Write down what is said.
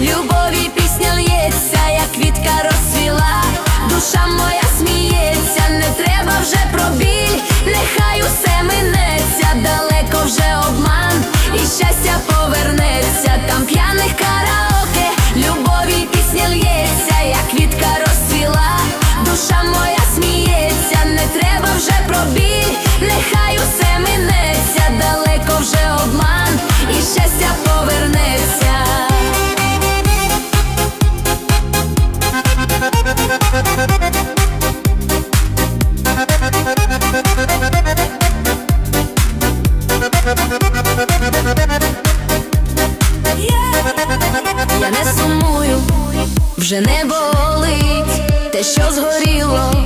любові пісня лється, як квітка розцвіла, душа моя сміється, не треба вже про нехай усе минеться, далеко вже обман, і щастя повернеться, там п'яних караоке, любові пісня лється, як квітка розцвіла, душа моя сміється, не треба Не сумую, вже не болить те, що згоріло,